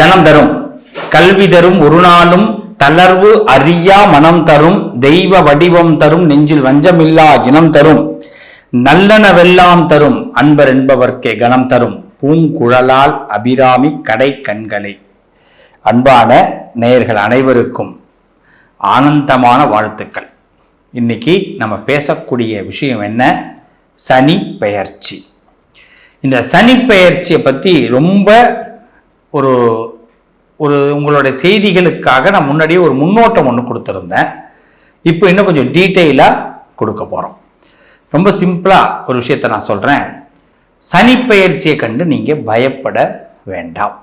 தனம் தரும். கல்வி தரும் ஒரு நாளும் தளர்வு அறியா மனம் தரும் தெய்வ வடிவம் தரும் நெஞ்சில் வஞ்சமில்லா இனம் தரும். நல்லனவெல்லாம் தரும் அன்பர் என்பவர்க்கே கணம் தரும். பூங்குழலால் அபிராமி கடை கண்களை. அன்பான நேயர்கள் அனைவருக்கும் ஆனந்தமான வாழ்த்துக்கள். இன்னைக்கு நம்ம பேசக்கூடிய விஷயம் என்ன? சனி பெயர்ச்சி இந்த சனி பெயர்ச்சியை பற்றி ரொம்ப ஒரு ஒரு உங்களுடைய செய்திகளுக்காக நான் முன்னாடியே ஒரு முன்னோட்டம் ஒன்று கொடுத்துருந்தேன். இப்போ இன்னும் கொஞ்சம் டீட்டெயிலாக கொடுக்க போகிறோம் ரொம்ப சிம்பிளாக ஒரு விஷயத்தை நான் சொல்கிறேன் சனிப்பெயர்ச்சியை கண்டு நீங்கள் பயப்பட வேண்டாம்.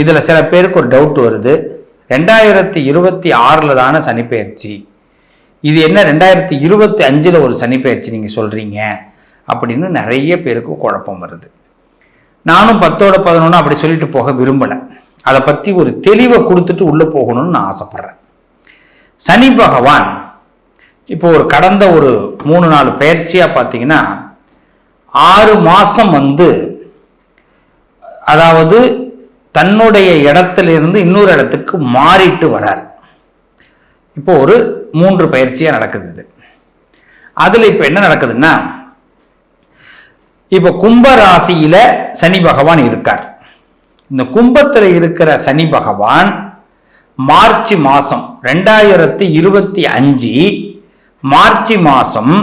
இதில் சில பேருக்கு ஒரு டவுட் வருது. ரெண்டாயிரத்தி இருபத்தி ஆறில் தானே சனிப்பெயர்ச்சி. இது என்ன ரெண்டாயிரத்தி இருபத்தி அஞ்சில் ஒரு சனிப்பெயர்ச்சி நீங்கள் சொல்கிறீங்க அப்படின்னு நிறைய பேருக்கு குழப்பம் வருது. நானும் பத்தோட பதினொன்று அப்படி சொல்லிட்டு போக விரும்பலை. அதை பற்றி ஒரு தெளிவை கொடுத்துட்டு உள்ளே போகணும்னு நான் ஆசைப்பட்றேன். சனி பகவான் இப்போ ஒரு கடந்த ஒரு மூணு நாலு பயிற்சியாக பார்த்தீங்கன்னா ஆறு மாதம் வந்து அதாவது தன்னுடைய இடத்திலிருந்து இன்னொரு இடத்துக்கு மாறிட்டு வரார். இப்போ ஒரு மூன்று பயிற்சியாக நடக்குது இது. அதில் இப்போ என்ன நடக்குதுன்னா இப்போ கும்ப ராசியில சனி பகவான் இருக்கார். இந்த கும்பத்தில் இருக்கிற சனி பகவான் மார்ச் மாசம் ரெண்டாயிரத்தி இருபத்தி அஞ்சு மார்ச் மாசம்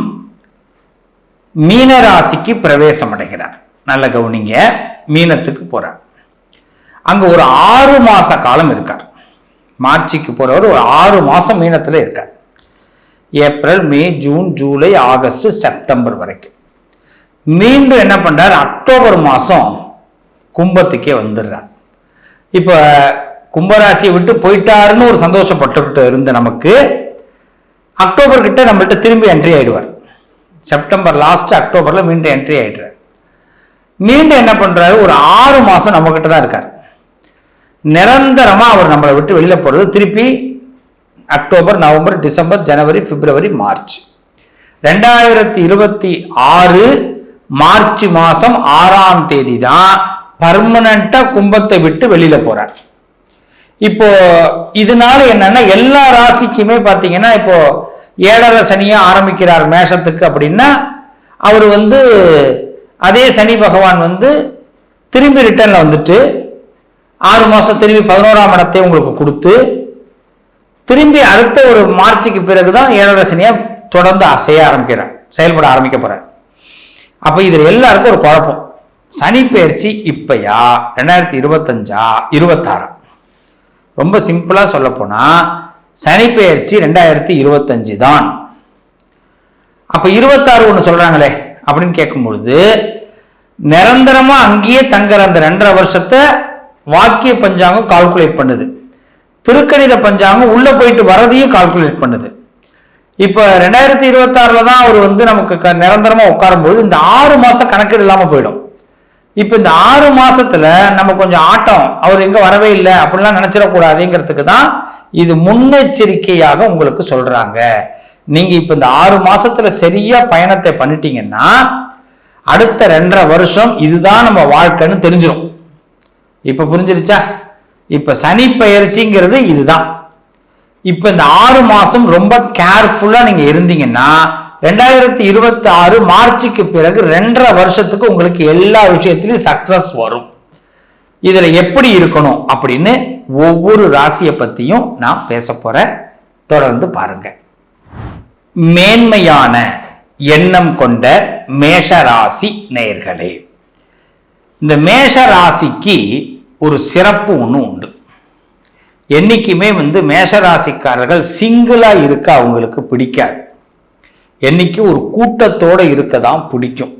மீன ராசிக்கு பிரவேசம் அடைகிறார். நல்ல கவனிங்க மீனத்துக்கு போறார். அங்க ஒரு ஆறு மாச காலம் இருக்கார். மார்ச்சுக்கு போறவர் ஒரு ஆறு மாசம் மீனத்துல இருக்கார். April May June July August September வரைக்கும். மீண்டும் என்ன பண்றார்? அக்டோபர் மாதம் கும்பத்துக்கே வந்துடுறார். இப்போ கும்பராசியை விட்டு போயிட்டாருன்னு ஒரு சந்தோஷப்பட்டுக்கிட்டு இருந்த நமக்கு அக்டோபர் கிட்ட நம்மள்கிட்ட திரும்பி என்ட்ரி ஆயிடுவார். செப்டம்பர் லாஸ்ட் அக்டோபர்ல மீண்டும் என்ட்ரி ஆயிடுறார். மீண்டும் என்ன பண்றாரு? ஒரு ஆறு மாசம் நம்ம கிட்ட தான் இருக்கார். நிரந்தரமா அவர் நம்மளை விட்டு வெளியில போறது திருப்பி அக்டோபர் நவம்பர் டிசம்பர் ஜனவரி பிப்ரவரி மார்ச். ரெண்டாயிரத்தி இருபத்தி ஆறு மார்ச் மாசம் ஆறாம் தேதி தான் பர்மனண்டா கும்பத்தை விட்டு வெளியில போறார். இப்போ இதனால என்னன்னா எல்லா ராசிக்குமே பாத்தீங்கன்னா இப்போ ஏழரை சனியா ஆரம்பிக்கிறார் மேஷத்துக்கு அப்படின்னா அவர் வந்து அதே சனி பகவான் வந்து திரும்பி ரிட்டர்ன்ல வந்துட்டு ஆறு மாசம் திரும்பி பதினோராம் இடத்தை உங்களுக்கு கொடுத்து திரும்பி அடுத்த ஒரு மார்ச்சுக்கு பிறகுதான் ஏழரை சனியா தொடர்ந்து செய்ய ஆரம்பிக்கிறார் செயல்பட ஆரம்பிக்க போறார். அப்போ இதில் எல்லாருக்கும் ஒரு குழப்பம். சனி பயிற்சி இப்பயா? ரெண்டாயிரத்தி இருபத்தஞ்சா? இருபத்தாறா? ரொம்ப சிம்பிளா சொல்ல போனா சனி பயிற்சி ரெண்டாயிரத்தி இருபத்தஞ்சு தான் அப்ப இருபத்தாறு ஒன்று சொல்றாங்களே அப்படின்னு கேட்கும் பொழுது நிரந்தரமா அங்கேயே தங்குற அந்த ரெண்டரை வருஷத்தை வாக்கிய பஞ்சாங்கம் கால்குலேட் பண்ணுது. திருக்கணித பஞ்சாங்கம் உள்ள போயிட்டு வரதையும் கால்குலேட் பண்ணுது. இப்போ ரெண்டாயிரத்தி இருபத்தாறுல தான் அவர் வந்து நமக்கு க நிரந்தரமா உட்காரும்போது இந்த ஆறு மாதம் கணக்கீடு இல்லாமல் போயிடும். இப்போ இந்த ஆறு மாசத்துல நம்ம கொஞ்சம் ஆட்டம் அவர் எங்கே வரவே இல்லை அப்படிலாம் நினச்சிடக்கூடாதுங்கிறதுக்கு தான் இது முன்னெச்சரிக்கையாக உங்களுக்கு சொல்கிறாங்க நீங்கள் இப்போ இந்த ஆறு மாசத்துல சரியாக பயணத்தை பண்ணிட்டீங்கன்னா அடுத்த ரெண்டரை வருஷம் இதுதான் நம்ம வாழ்க்கைன்னு தெரிஞ்சிடும் இப்போ புரிஞ்சிருச்சா? இப்போ சனி பயிற்சிங்கிறது இதுதான். இப்ப இந்த ஆறு மாசம் ரொம்ப கேர்ஃபுல்லா நீங்க இருந்தீங்கன்னா ரெண்டாயிரத்தி இருபத்தி ஆறு மார்ச்சுக்கு பிறகு ரெண்டரை வருஷத்துக்கு உங்களுக்கு எல்லா விஷயத்திலையும் சக்சஸ் வரும். இதுல எப்படி இருக்கணும் அப்படின்னு ஒவ்வொரு ராசியை பத்தியும் நான் பேச போறேன். தொடர்ந்து பாருங்க. மேன்மையான எண்ணம் கொண்ட மேஷ ராசி நேர்களே இந்த மேஷ ராசிக்கு ஒரு சிறப்பு ஒன்று உண்டு. என்னைக்குமே வந்து மேஷராசிக்காரர்கள் சிங்கிளாக இருக்க அவங்களுக்கு பிடிக்காது. என்றைக்கு ஒரு கூட்டத்தோடு இருக்க தான் பிடிக்கும்.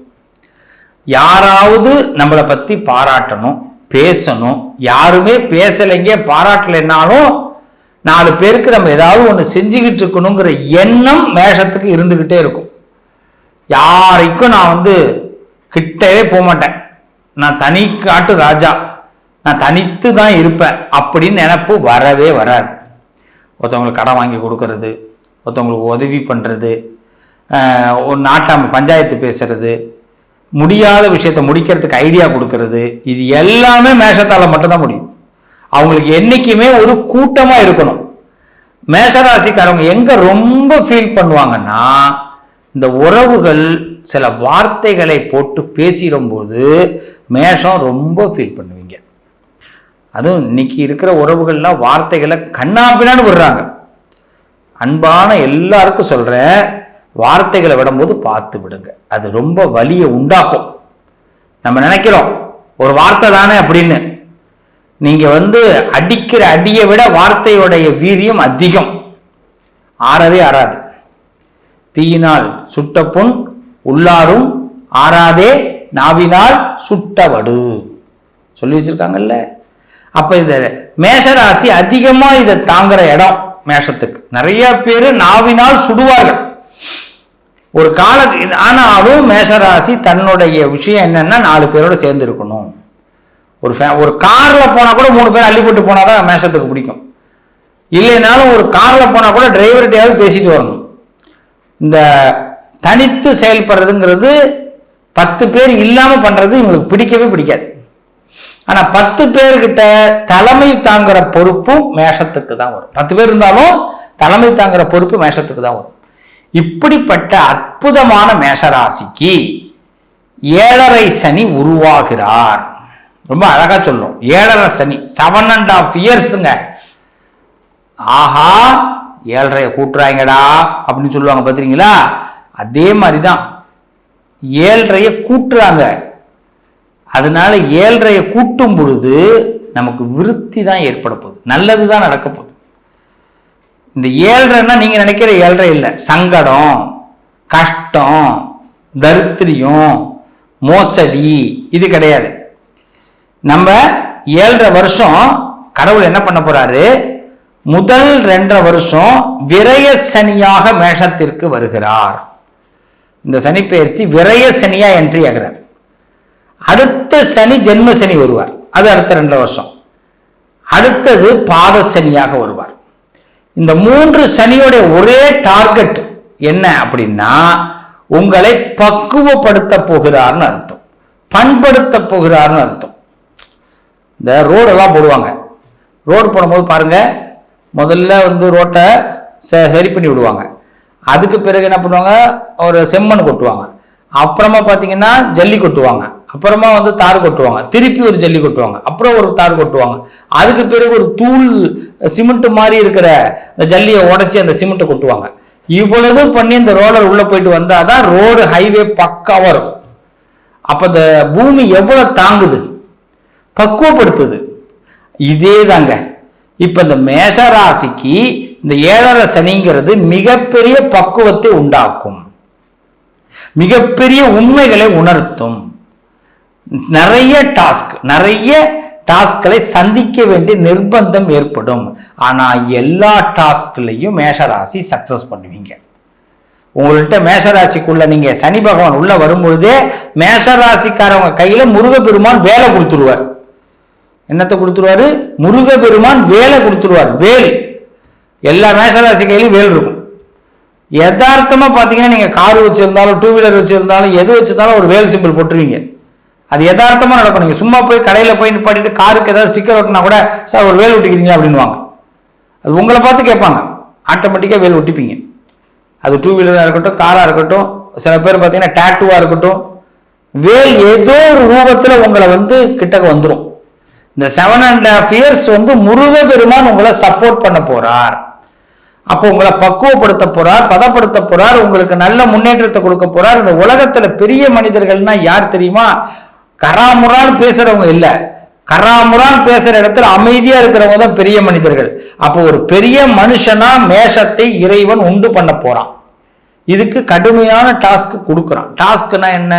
யாராவது நம்மளை பற்றி பாராட்டணும் பேசணும். யாருமே பேசலைங்க பாராட்டலைன்னாலும் நாலு பேருக்கு நம்ம ஏதாவது ஒன்று செஞ்சுக்கிட்டு இருக்கணுங்கிற எண்ணம் மேஷத்துக்கு இருந்துக்கிட்டே இருக்கும். யாருக்கும் நான் வந்து கிட்டவே போக மாட்டேன் நான் தனி காட்டு ராஜா. நான் தனித்து தான் இருப்பேன் அப்படின்னு நினப்பு வரவே வராது. ஒருத்தவங்களுக்கு கடன் வாங்கி கொடுக்கறது ஒருத்தவங்களுக்கு உதவி பண்ணுறது ஒரு நாட்டாம் பஞ்சாயத்து பேசுறது முடியாத விஷயத்தை முடிக்கிறதுக்கு ஐடியா கொடுக்கறது இது எல்லாமே மேஷத்தால் மட்டும்தான் முடியும். அவங்களுக்கு என்றைக்குமே ஒரு கூட்டமாக இருக்கணும். மேஷராசிக்காரவங்க எங்கே ரொம்ப ஃபீல் பண்ணுவாங்கன்னா இந்த உறவுகள் சில வார்த்தைகளை போட்டு பேசிடும்போது மேஷம் ரொம்ப ஃபீல் பண்ணுவீங்க. அதுவும் இன்னைக்கு இருக்கிற உறவுகள்லாம் வார்த்தைகளை கண்ணாப்பினான்னு விடுறாங்க. அன்பான எல்லாருக்கும் சொல்கிறேன் வார்த்தைகளை விடும்போது பார்த்து விடுங்க. அது ரொம்ப வலியை உண்டாக்கும். நம்ம நினைக்கிறோம் ஒரு வார்த்தை தானே அப்படின்னு. நீங்கள் வந்து அடிக்கிற அடியை விட வார்த்தையுடைய வீரியம் அதிகம். ஆறவே ஆறாது. தீயினால் சுட்ட புண் உள்ளாரும் ஆறாதே நாவினால் சுட்டவடு. சொல்லி வச்சிருக்காங்கல்ல? அப்ப இந்த மேஷராசி அதிகமா இதை தாங்குற இடம் மேஷத்துக்கு. நிறைய பேர் நாவினால் சுடுவார்கள். ஒரு கால ஆனாலும் மேஷராசி தன்னுடைய விஷயம் என்னன்னா நாலு பேரோட சேர்ந்து இருக்கணும். ஒரு ஃபே ஒரு கார்ல போனா கூட மூணு பேர் அள்ளி போட்டு போனாதான் மேஷத்துக்கு பிடிக்கும். இல்லைனாலும் ஒரு கார்ல போனா கூட டிரைவர்கிட்டையாவது பேசிட்டு வரணும். இந்த தனித்து செயல்படுறதுங்கிறது பத்து பேர் இல்லாம பண்றது இவங்களுக்கு பிடிக்கவே பிடிக்காது. ஆனா பத்து பேர்கிட்ட தலைமை தாங்குற பொறுப்பும் மேஷத்துக்கு தான் வரும். பத்து பேர் இருந்தாலும் தலைமை தாங்குற பொறுப்பு மேஷத்துக்கு தான் வரும். இப்படிப்பட்ட அற்புதமான மேஷராசிக்கு ஏழரை சனி உருவாகிறார். ரொம்ப அழகா சொல்லும் ஏழரை சனி செவன் அண்ட் ஆஃப் இயர்ஸுங்க ஆஹா ஏழரை கூட்டுறாங்கடா அப்படின்னு சொல்லுவாங்க பார்த்துறீங்களா அதே மாதிரி தான் ஏழரைய கூட்டுறாங்க. அதனால ஏழ்றையை கூட்டும் பொழுது நமக்கு விருத்தி தான் ஏற்பட போகுது. நல்லது தான் நடக்க போகுது. இந்த ஏழ்ரைன்னா நீங்க நினைக்கிற ஏழ்ரை இல்லை. சங்கடம் கஷ்டம் தரித்திரியம் மோசடி இது கிடையாது. நம்ம ஏழரை வருஷம் கடவுள் என்ன பண்ண போறாரு? முதல் ரெண்டரை வருஷம் விரய சனியாக மேஷத்திற்கு வருகிறார். இந்த சனி பயிற்சி விரய சனியா என்ட்ரி ஆகிறார். அடுத்த சனி ஜென்ம சனி வருவார். அது அடுத்த ரெண்டு வருஷம். அடுத்தது பாத சனியாக வருவார். இந்த மூன்று சனியோட ஒரே டார்கெட் என்ன அப்படின்னா உங்களை பக்குவப்படுத்த போகிறார்னு அர்த்தம். பண்படுத்த போகிறார்னு அர்த்தம். இந்த ரோடெல்லாம் போடுவாங்க. ரோடு போடும்போது பாருங்க முதல்ல வந்து ரோட்டை சரி பண்ணி விடுவாங்க. அதுக்கு பிறகு என்ன பண்ணுவாங்க? ஒரு செம்மண் கொட்டுவாங்க. அப்புறமா பார்த்தீங்கன்னா ஜல்லி கொட்டுவாங்க. அப்புறமா வந்து தார் கொட்டுவாங்க. திருப்பி ஒரு ஜல்லி கொட்டுவாங்க. அப்புறம் ஒரு தார் கொட்டுவாங்க. அதுக்கு பிறகு ஒரு தூள் சிமெண்ட் மாதிரி இருக்கிற அந்த ஜல்லியை உடைச்சி அந்த சிமெண்ட்டை கொட்டுவாங்க. இவ்வளவு பண்ணி இந்த ரோலர் உள்ள போயிட்டு வந்தாதான் ரோடு ஹைவே பக்காவாக இருக்கும். அப்ப இந்த பூமி எவ்வளவு தாங்குது? பக்குவப்படுத்துது. இதே தாங்க இப்ப இந்த மேஷராசிக்கு இந்த ஏழரை சனிங்கிறது மிகப்பெரிய பக்குவத்தை உண்டாக்கும். மிகப்பெரிய உண்மைகளை உணர்த்தும். நிறைய டாஸ்க் நிறைய டாஸ்களை சந்திக்க வேண்டிய நிர்பந்தம் ஏற்படும். ஆனால் எல்லா டாஸ்க்லையும் மேஷராசி சக்சஸ் பண்ணுவீங்க. உங்கள்கிட்ட மேஷராசிக்குள்ள நீங்க சனி பகவான் உள்ள வரும்பொழுதே மேஷராசிக்காரவங்க கையில முருகப்பெருமான் வேலை கொடுத்துருவார். என்னத்தை கொடுத்துருவாரு? முருகப்பெருமான் வேலை கொடுத்துருவார். வேல். எல்லா மேஷராசி கையிலும் வேல் இருக்கும். யதார்த்தமா பாத்தீங்கன்னா நீங்க கார் வச்சிருந்தாலும் டூ வீலர் வச்சிருந்தாலும் எது வச்சிருந்தாலும் ஒரு வேல் சிம்பிள் போட்டுருவீங்க. அது யதார்த்தமா நடக்கும். நீங்க சும்மா போய் கடையில போய் நிப்பாட்டிட்டு காருக்கு ஏதாவது ஸ்டிக்கர் ஒட்டினா கூட சார் ஒரு வேல் ஒட்டிக்கிறீங்களா? அப்படின்வாங்க அது உங்களை பார்த்து கேட்பாங்க. ஆட்டோமேட்டிக்காக வேல் ஒட்டிப்பீங்க. அது டூ வீலராக இருக்கட்டும் காராக இருக்கட்டும் சில பேர் பார்த்தீங்கன்னா டேட்டுவாக இருக்கட்டும் வேல் ஏதோ ஒரு ரூபத்தில் உங்களை வந்து கிட்டக்க வந்துடும் இந்த செவன் அண்ட் ஹாஃப் இயர்ஸ் வந்து முருக பெருமான் உங்களை சப்போர்ட் பண்ண போறார். அப்போ உங்களை பக்குவப்படுத்த போறார் பதப்படுத்த போறார் உங்களுக்கு நல்ல முன்னேற்றத்தை கொடுக்க போறார். இந்த உலகத்துல பெரிய மனிதர்கள்னா யார் தெரியுமா? கராமுரான்னு பேசுறவங்க இல்ல. கராமுரான் பேசுற இடத்துல அமைதியா இருக்கிறவங்க தான் பெரிய மனிதர்கள். அப்போ ஒரு பெரிய மனுஷனா மேஷத்தை இறைவன் உண்டு பண்ண போறான். இதுக்கு கடுமையான டாஸ்க் கொடுக்குறான். டாஸ்க்னா என்ன?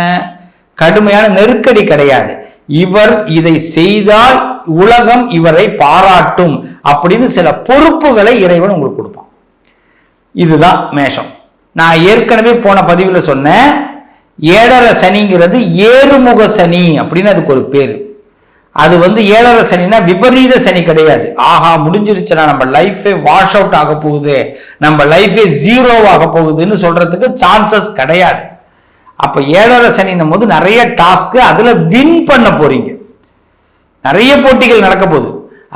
கடுமையான நெருக்கடி கிடையாது. இவர் இதை செய்தால் உலகம் இவரை பாராட்டும் அப்படின்னு சில பொறுப்புகளை இறைவன் உங்களுக்கு கொடுப்பான். இதுதான் மேஷம். நான் ஏற்கனவே போன பதிவில் சொன்னேன். ஏழரை சனிங்கிறது ஏறுமுக சனி அப்படின்னு அதுக்கு ஒரு பேர். அது வந்து ஏழரை சனினா விபரீத சனி கிடையாது. ஆஹா முடிஞ்சிருச்சுன்னா நம்ம லைஃபே வாஷ் அவுட் ஆக போகுது. நம்ம லைஃபே ஜீரோ ஆக போகுதுன்னு சொல்றதுக்கு சான்சஸ் கிடையாது. அப்ப ஏழரை சனின்னும் போது நிறைய டாஸ்க் அதுல வின் பண்ண போறீங்க. நிறைய போட்டிகள் நடக்க போகுது.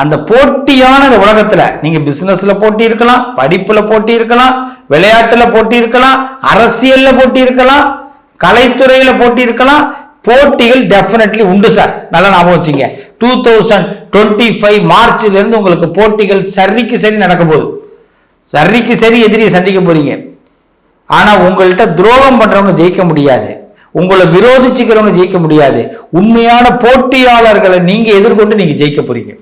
அந்த போட்டியான இந்த உலகத்துல நீங்க பிசினஸ்ல போட்டி இருக்கலாம் படிப்புல போட்டி இருக்கலாம் விளையாட்டுல போட்டி இருக்கலாம் அரசியல்ல போட்டி இருக்கலாம் கலைத்துறையில போட்டி இருக்கலாம் போட்டிகள் டெஃபினெட்லி உண்டு சார். நல்லா ஞாபகம் வச்சுங்க. டூ தௌசண்ட் டுவெண்ட்டி ஃபைவ் மார்ச்ல இருந்து உங்களுக்கு போட்டிகள் சரிக்கு சரி நடக்க போகுது. சரிக்கு சரி எதிரியை சந்திக்க போறீங்க. ஆனா உங்கள்கிட்ட துரோகம் பண்றவங்க ஜெயிக்க முடியாது. உங்களை விரோதிச்சுக்கிறவங்க ஜெயிக்க முடியாது. உண்மையான போட்டியாளர்களை நீங்க எதிர்கொண்டு நீங்க ஜெயிக்க போறீங்க.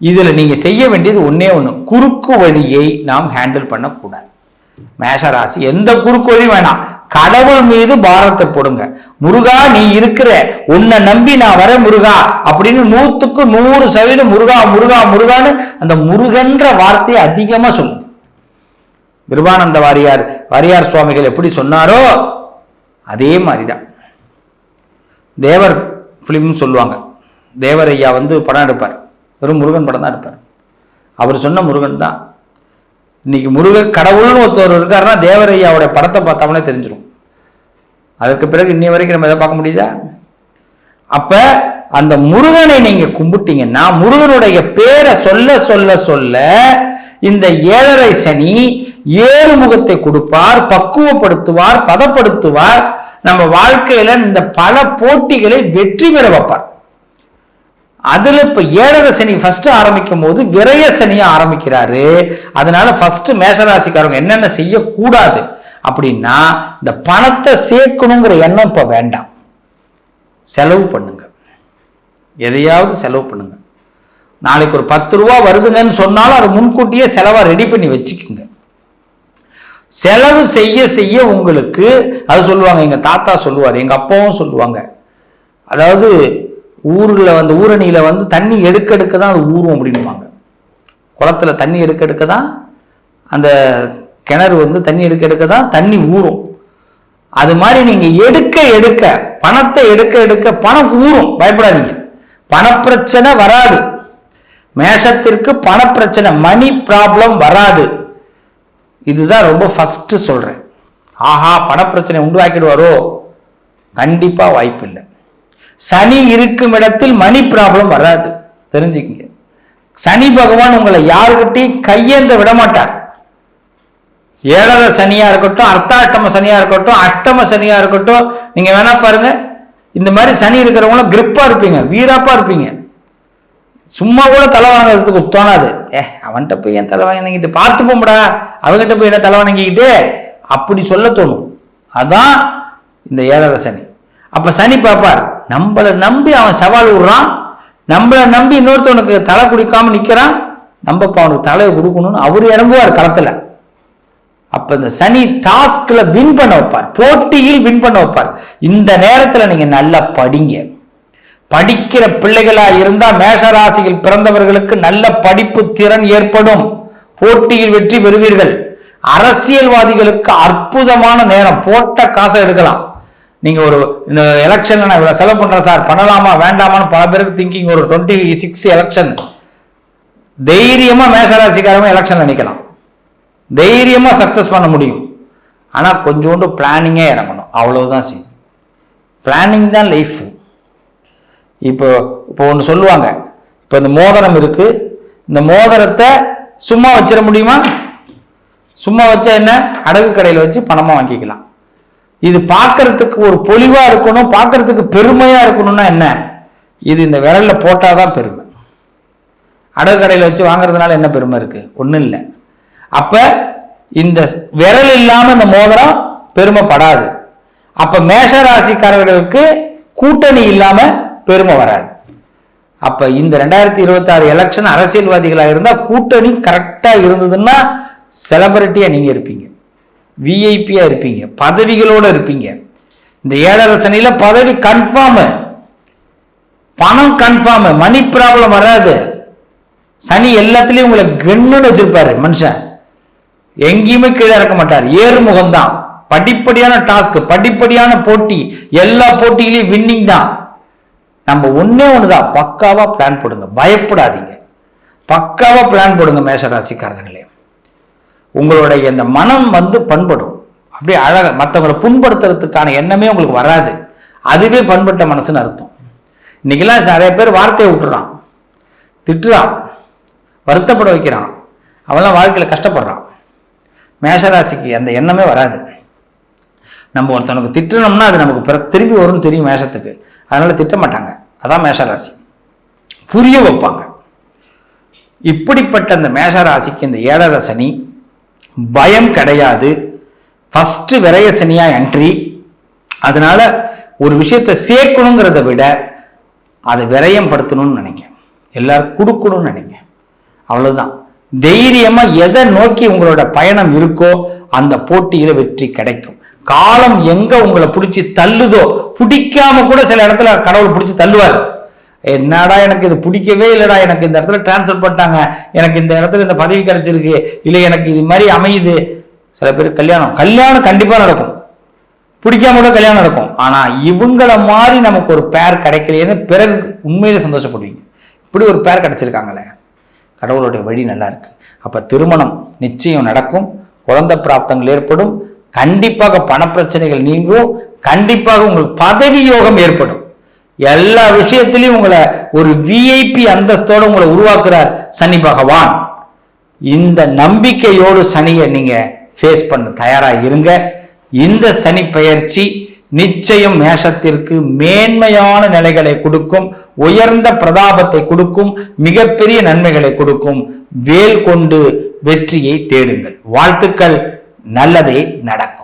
இதுல நீங்க செய்ய வேண்டியது ஒன்றே ஒன்று குறுக்கு வழியை நாம் ஹேண்டில் பண்ணக்கூடாது. மேஷராசி எந்த குறுக்கு வழியும் வேணாம். கடவுள் மீது பாரத்தை போடுங்க. முருகா நீ இருக்கிற உன்னை நம்பி நான் வர முருகா அப்படின்னு நூத்துக்கு நூறு சதவீதம் முருகா முருகா முருகான்னு அந்த முருகன்ற வார்த்தையை அதிகமா சொல்லுங்க கிருபானந்த வாரியார் வாரியார் சுவாமிகள் எப்படி சொன்னாரோ அதே மாதிரிதான். தேவர் ஃபிலிம்னு சொல்லுவாங்க. தேவர் ஐயா வந்து படம் எடுப்பார். வெறும் முருகன் படம் தான் எடுப்பார். அவர் சொன்ன முருகன் தான் இன்னைக்கு முருகன் கடவுள்னு ஒருத்தர் இருக்காருன்னா தேவர் படத்தை பார்த்தாமலே தெரிஞ்சிடும் அதற்கு பிறகு இன்னி வரைக்கும் நம்ம எதை பார்க்க முடியுதா? அப்ப அந்த முருகனை நீங்க கும்பிட்டீங்கன்னா முருகனுடைய பேரை சொல்ல சொல்ல சொல்ல இந்த ஏழரை சனி ஏறுமுகத்தை கொடுப்பார் பக்குவப்படுத்துவார் பதப்படுத்துவார் நம்ம வாழ்க்கையில இந்த பல போட்டிகளை வெற்றி பெற வைப்பார். அதுல இப்ப ஏழரை சனி ஃபர்ஸ்ட் ஆரம்பிக்கும் போது விரைய சனியா ஆரம்பிக்கிறாரு. அதனால ஃபர்ஸ்ட் மேஷராசிக்காரங்க என்னென்ன செய்யக்கூடாது? அப்படின்னா இந்த பணத்தை சேர்க்கணுங்கிற எண்ணம் இப்ப வேண்டாம். செலவு பண்ணுங்க. எதையாவது செலவு பண்ணுங்க. நாளைக்கு ஒரு பத்து ரூபா வருதுங்கன்னு சொன்னாலும் அதை முன்கூட்டியே செலவா ரெடி பண்ணி வச்சுக்கோங்க. செலவு செய்ய செய்ய உங்களுக்கு அது சொல்லுவாங்க எங்க தாத்தா சொல்லுவார் எங்க அப்பாவும் சொல்லுவாங்க. அதாவது ஊரில் வந்து ஊரணியில் வந்து தண்ணி எடுக்க எடுக்க தான் அது ஊறும் அப்படின்வாங்க குளத்துல தண்ணி எடுக்க எடுக்க தான் அந்த கிணறு வந்து தண்ணி எடுக்க எடுக்க தான் தண்ணி ஊறும் அது மாதிரி நீங்கள் எடுக்க எடுக்க பணத்தை எடுக்க எடுக்க பணம் ஊறும் பயப்படாதீங்க. பணப்பிரச்சனை வராது. மேஷத்திற்கு பணப்பிரச்சனை மணி ப்ராப்ளம் வராது. இதுதான் ரொம்ப ஃபஸ்ட்டு சொல்கிறேன் ஆஹா பணப்பிரச்சனை உண்டாக்கிடுவாரோ? கண்டிப்பாக வாய்ப்பு இல்லை சனி இருக்கும் இடத்தில் மணி ப்ராப்ளம் வராது. தெரிஞ்சுக்கங்க. சனி பகவான் உங்களை யாருக்கிட்டையும் கையேந்த விட மாட்டார் ஏழரை சனியா இருக்கட்டும் அர்த்தாட்டம சனியா இருக்கட்டும் அட்டம சனியா இருக்கட்டும் நீங்க வேணா பாருங்க. இந்த மாதிரி சனி இருக்கிறவங்களும் கிரிப்பா இருப்பீங்க வீராப்பா இருப்பீங்க. சும்மா கூட தலை வணங்குறதுக்கு தோணாது. ஏ அவன்கிட்ட போய் என் தலை வணங்கிட்டு பார்த்து போம்டா அவன்கிட்ட போய் என்ன தலை வணங்கிக்கிட்டு அப்படி சொல்ல தோணும். அதான் இந்த ஏழரை சனி. அப்ப சனி பார்ப்பார். நம்மளை நம்பி அவன் சவால் விடுறான். நம்மளை நம்பி இன்னொருத்தவனுக்கு தலை குடிக்காம நிக்கிறான். நம்ம இப்ப அவனுக்கு தலையை கொடுக்கணும்னு அவர் இறங்குவார் களத்துல. அப்ப இந்த சனி டாஸ்க்ல வின் பண்ண வைப்பார். போட்டியில் வின் பண்ண வைப்பார். இந்த நேரத்துல நீங்க நல்லா படிங்க. படிக்கிற பிள்ளைகளா இருந்தா மேஷராசியில் பிறந்தவர்களுக்கு நல்ல படிப்பு திறன் ஏற்படும். போட்டியில் வெற்றி பெறுவீர்கள். அரசியல்வாதிகளுக்கு அற்புதமான நேரம். போட்ட காசை எடுக்கலாம். நீங்க ஒரு இந்த எலெக்ஷன்ல நான் இவ்வளவு செலவு பண்றேன் சார். பண்ணலாமா? வேண்டாமான்னு பல பேருக்கு திங்கிங் ஒரு டுவெண்ட்டி சிக்ஸ் எலெக்ஷன் தைரியமா மேஷராசிக்காரங்க எலெக்ஷன்ல நிக்கலாம். தைரியமா சக்சஸ் பண்ண முடியும். ஆனா கொஞ்சோண்டு பிளானிங்கே இறங்கணும். அவ்வளவுதான் செய்யும் பிளானிங் தான் லைஃப் இப்போ இப்போ ஒன்று சொல்லுவாங்க. இப்போ இந்த மோதிரம் இருக்கு. இந்த மோதிரத்தை சும்மா வச்சிட முடியுமா? சும்மா வச்சா என்ன? அடகு கடையில் வச்சு பணமாக வாங்கிக்கலாம். இது பார்க்கறதுக்கு ஒரு பொலிவா இருக்கணும் பார்க்கறதுக்கு பெருமையா இருக்கணும்னா என்ன? இது இந்த விரல்ல போட்டாதான் பெருமை. அடகு கடையில் வச்சு வாங்குறதுனால என்ன பெருமை இருக்கு? ஒன்றும் இல்லை. அப்போ இந்த விரல் இல்லாமல் இந்த மோதிரம் பெருமைப்படாது. அப்போ மேஷராசிக்காரர்களுக்கு கூட்டணி இல்லாமல் பெருமை வராது. அப்போ இந்த ரெண்டாயிரத்தி இருபத்தாறு எலெக்ஷன் அரசியல்வாதிகளாக இருந்தால் கூட்டணி கரெக்டாக இருந்ததுன்னா செலிபிரிட்டியா நீங்கள் இருப்பீங்க. விஐபியாக இருப்பீங்க. பதவிகளோட இருப்பீங்க. இந்த ஏழரை பதவி கன்ஃபார்மு பணம் கன்ஃபார்மு மணி ப்ராப்ளம் வராது. சனி எல்லாத்துலேயும் உங்களை கென்னுன்னு வச்சிருப்பாரு மனுஷன். எங்கேயுமே கீழே இறக்க மாட்டார். ஏறுமுகம் தான். படிப்படியான டாஸ்க் படிப்படியான போட்டி. எல்லா போட்டியிலையும் வின்னிங் தான். நம்ம ஒன்றே ஒன்று தான் பக்காவாக பிளான் போடுங்க. பயப்படாதீங்க. பக்காவாக பிளான் போடுங்க மேஷ ராசிக்காரர்களே உங்களுடைய இந்த மனம் வந்து பண்படும். அப்படியே அழக மற்றவங்களை புண்படுத்துறதுக்கான எண்ணமே உங்களுக்கு வராது. அதுவே பண்பட்ட மனசுன்னு அர்த்தம். இன்னைக்கெல்லாம் நிறைய பேர் வார்த்தையை விட்டுறான். திட்டுறான். வருத்தப்பட வைக்கிறான். அவெல்லாம் வாழ்க்கையில் கஷ்டப்படுறான். மேஷராசிக்கு அந்த எண்ணமே வராது. நம்ம ஒருத்தனுக்கு திட்டுனோம்னா அது நமக்கு பிற திரும்பி வரும்னு தெரியும் மேஷத்துக்கு. அதனால திட்ட மாட்டாங்க. அதான் மேஷராசி. புரிய வைப்பாங்க. இப்படிப்பட்ட அந்த மேஷராசிக்கு இந்த ஏழரை சனி பயம் கிடையாது. ஃபஸ்ட்டு விரயசனியாக என்ட்ரி அதனால ஒரு விஷயத்தை சேர்க்கணுங்கிறத விட அதை விரயம் படுத்தணும்னு நினைக்கிறேன் எல்லாரும் கொடுக்கணும்னு நினைங்க. அவ்வளோதான் தைரியமாக எதை நோக்கி உங்களோட பயணம் இருக்கோ அந்த போட்டியில் வெற்றி கிடைக்கும். காலம் எங்கே உங்களை பிடிச்சி தள்ளுதோ பிடிக்காம கூட சில இடத்துல கடவுள் பிடிச்சி தள்ளுவார். என்னடா எனக்கு இது பிடிக்கவே இல்லைடா எனக்கு இந்த இடத்துல டிரான்ஸ்ஃபர் பண்ணிட்டாங்க எனக்கு இந்த இடத்துல இந்த பதவி கிடைச்சிருக்கு இல்லை எனக்கு இது மாதிரி அமையுது. சில பேர் கல்யாணம் கல்யாணம் கண்டிப்பாக நடக்கும். பிடிக்காம கூட கல்யாணம் நடக்கும். ஆனால் இவங்களை மாதிரி நமக்கு ஒரு பேர் கிடைக்கலையேன்னு பிறகு உண்மையிலே சந்தோஷப்படுவீங்க. இப்படி ஒரு பேர் கிடைச்சிருக்காங்களே. கடவுளுடைய வழி நல்லா இருக்கு. அப்போ திருமணம் நிச்சயம் நடக்கும். குழந்தை பிராப்தங்கள் ஏற்படும். கண்டிப்பாக பணப்பிரச்சனைகள் நீங்கும். கண்டிப்பாக உங்களுக்கு பதவி யோகம் ஏற்படும். எல்லா விஷயத்திலையும் உங்களை ஒரு விஐபி அந்தஸ்தோடு உங்களை உருவாக்குறார் சனி பகவான். இந்த நம்பிக்கையோடு சனியை நீங்க ஃபேஸ் பண்ண தயாராக இருங்க. இந்த சனி பயிற்சி நிச்சயம் மேஷத்திற்கு மேன்மையான நிலைகளை கொடுக்கும் உயர்ந்த பிரதாபத்தை கொடுக்கும் மிகப்பெரிய நன்மைகளை கொடுக்கும். வேல் கொண்டு வெற்றியை தேடுங்கள். வாழ்த்துக்கள். நல்லதே நடக்கும்.